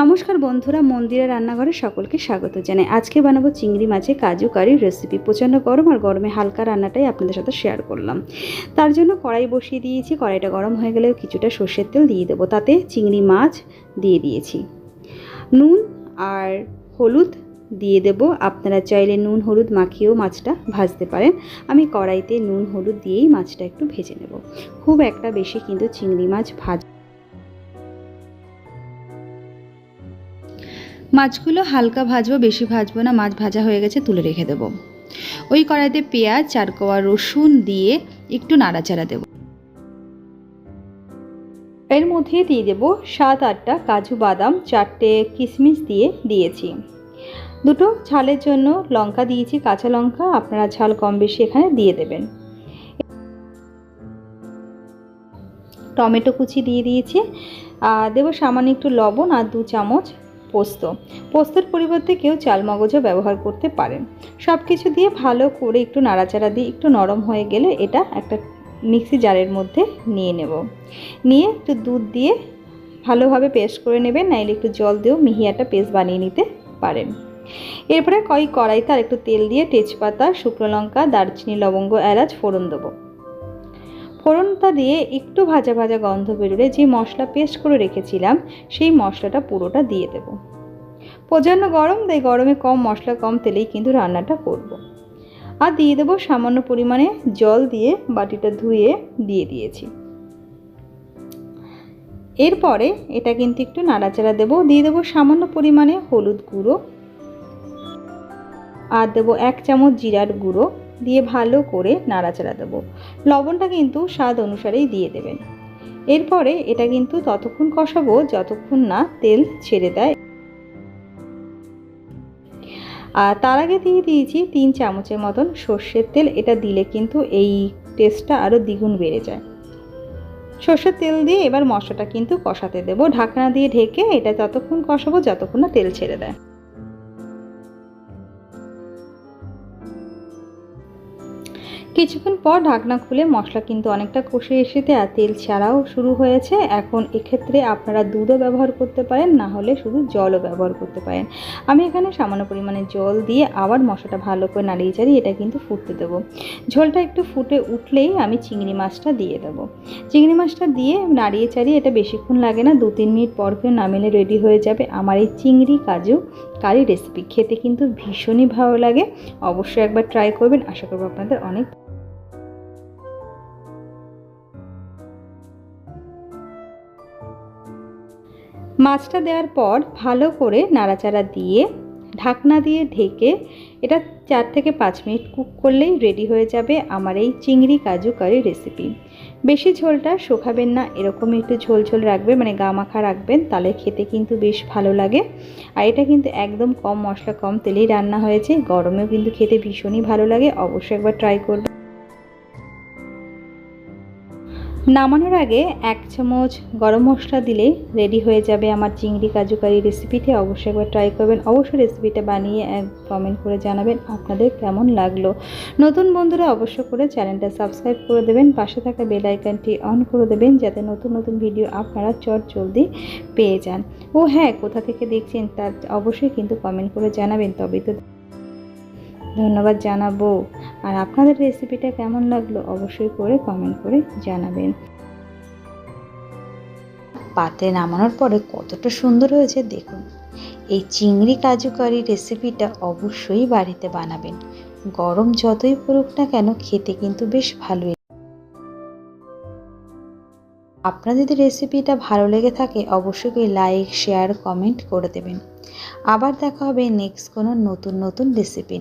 নমস্কার বন্ধুরা মন্দিরের রান্নাঘরে সকলকে স্বাগত জানাই। আজকে বানাবো চিংড়ি মাছে কাজু কারির রেসিপি প্রচণ্ড গরম আর গরমে হালকা রান্নাটাই আপনাদের সাথে শেয়ার করলাম। তার জন্য কড়াই বসিয়ে দিয়েছি। কড়াইটা গরম হয়ে গেলে কিছুটা সর্ষের তেল দিয়ে দেবো। তাতে চিংড়ি মাছ দিয়ে দিয়েছি। নুন আর হলুদ দিয়ে দেব। আপনারা চাইলে নুন, হলুদ মাখিয়েও মাছটা ভাজতে পারেন। আমি কড়াইতে নুন, হলুদ দিয়েই মাছটা একটু ভেজে নেব। খুব একটা বেশি কিন্তু চিংড়ি মাছ ভাজ মাছগুলো হালকা ভাজবো, বেশি ভাজবো না, মাছ ভাজা হয়ে গেছে, তুলে রেখে দেবো। ওই কড়াইতে পেঁয়াজ, চার কোয়া রসুন দিয়ে একটু নাড়াচাড়া দেবো। এর মধ্যে দিয়ে দেবো সাত আটটা কাজু বাদাম, চারটে কিশমিশ দিয়ে দিয়েছি। দুটো ঝালের জন্য লঙ্কা দিয়েছি, কাঁচা লঙ্কা, আপনারা ঝাল কম বেশি এখানে দিয়ে দেবেন। টমেটো কুচি দিয়ে দিয়েছি দেবো সামান্য একটু লবণ আর দু চামচ পোস্ত। পোস্তর পরিবর্তে কেউ চাল মগজও ব্যবহার করতে পারেন। সব কিছু দিয়ে ভালো করে একটু নাড়াচাড়া দিয়ে একটু নরম হয়ে গেলে এটা একটা মিক্সি জারের মধ্যে নিয়ে নেব। নিয়ে একটু দুধ দিয়ে ভালোভাবে পেস্ট করে নেবেন, নাইলে একটু জল দিয়েও মিহি একটা পেস্ট বানিয়ে নিতে পারেন। এরপরে কই কড়াইতে আর একটু তেল দিয়ে তেজপাতা, শুকনো লঙ্কা, দারচিনি, লবঙ্গ, এলাচ ফোড়ন দেবো। ফোড়নটা দিয়ে একটু ভাজা ভাজা গন্ধ বেরোলে যে মশলা পেস্ট করে রেখেছিলাম, সেই মশলাটা পুরোটা দিয়ে দেব। প্রচণ্ড গরম, তাই গরমে কম মশলা, কম তেলেই কিন্তু রান্নাটা করব। আর দিয়ে দেবো সামান্য পরিমাণে জল দিয়ে বাটিটা ধুয়ে দিয়ে দিয়েছি। এরপরে এটা কিন্তু একটু নাড়াচাড়া দেবো। দিয়ে দেবো সামান্য পরিমাণে হলুদ গুঁড়ো। আর দেবো এক চামচ জিরার গুঁড়ো। দিয়ে ভালো করে নাড়াচাড়া দেবো। লবণটা কিন্তু স্বাদ অনুসারেই দিয়ে দেবেন। এরপরে এটা কিন্তু ততক্ষণ কষাবো, যতক্ষণ না তেল ছেড়ে দেয়। আর তার আগে দিয়ে দিয়েছি তিন চামচের মতন সর্ষের তেল। এটা দিলে কিন্তু এই টেস্টটা আরও দ্বিগুণ বেড়ে যায়। সর্ষের তেল দিয়ে এবার মশলাটা কিন্তু কষাতে দেবো। ঢাকনা দিয়ে ঢেকে এটা ততক্ষণ কষাবো, যতক্ষণ না তেল ছেড়ে দেয়। কিছুক্ষণ পর ঢাকনা খুলে মশলা কিন্তু অনেকটা কষে এসেতে আর তেল ছাড়াও শুরু হয়েছে। এখন এক্ষেত্রে আপনারা দুধও ব্যবহার করতে পারেন, না হলে শুধু জলও ব্যবহার করতে পারেন। আমি এখানে সামান্য পরিমাণে জল দিয়ে আবার মশলাটা ভালো করে নাড়িয়ে চাড়িয়ে এটা কিন্তু ফুটতে দেবো। ঝোলটা একটু ফুটে উঠলেই আমি চিংড়ি মাছটা দিয়ে দেবো। চিংড়ি মাছটা দিয়ে নাড়িয়ে চাড়িয়ে এটা বেশিক্ষণ লাগে না দু তিন মিনিট পর কেউ নামিলে রেডি হয়ে যাবে আমার এই চিংড়ি কাজু। কারি রেসিপি খেতে কিন্তু ভীষণই ভালো লাগে। অবশ্যই একবার ট্রাই করবেন। আশা করব আপনাদের অনেক মাছটা দেওয়ার পর ভালো করে নাড়াচাড়া দিয়ে ঢাকনা দিয়ে ঢেকে এটা চার থেকে পাঁচ মিনিট কুক করলেই রেডি হয়ে যাবে আমার এই চিংড়ি কাজু কারি রেসিপি বেশি ঝোলটা শুকাবেন না এরকমই একটু ঝোল ঝোল রাখবেন মানে গা মাখা রাখবেন, তাহলে খেতে কিন্তু বেশ ভালো লাগে। আর এটা কিন্তু একদম কম মশলা, কম তেলেই রান্না হয়েছে, গরমেও কিন্তু খেতে ভীষণই ভালো লাগে, অবশ্যই একবার ট্রাই করবেন। নামানোর আগে এক চামচ গরম মশলা দিলে রেডি হয়ে যাবে আমার চিংড়ি কাজু কারি রেসিপিটি অবশ্যই একবার ট্রাই করবেন। অবশ্যই রেসিপিটা বানিয়ে এক কমেন্ট করে জানাবেন আপনাদের কেমন লাগল। নতুন বন্ধুরা অবশ্য করে চ্যানেলটা সাবস্ক্রাইব করে দেবেন। পাশে থাকা বেল আইকনটি অন করে দেবেন যাতে নতুন নতুন ভিডিও আপনারা চট জলদি পেয়ে যান। ও হ্যাঁ কোথা থেকে দেখছেন তার অবশ্যই কিন্তু কমেন্ট করে জানাবেন। তবেই তো ধন্যবাদ জানাব। আর আপনাদের রেসিপিটা কেমন লাগল অবশ্যই করে কমেন্ট করে জানাবেন। পাতে নামানোর পরে কতটা সুন্দর হয়েছে দেখুন। এই চিংড়ি কাজু কারি রেসিপিটা অবশ্যই বাড়িতে বানাবেন। গরম যতই পড়ুক না কেন খেতে কিন্তু বেশ ভালোই। আপনার যদি রেসিপিটা ভালো লেগে থাকে অবশ্যই লাইক শেয়ার কমেন্ট করে দেবেন। আবার দেখা হবে নেক্সট কোনো নতুন নতুন রেসিপি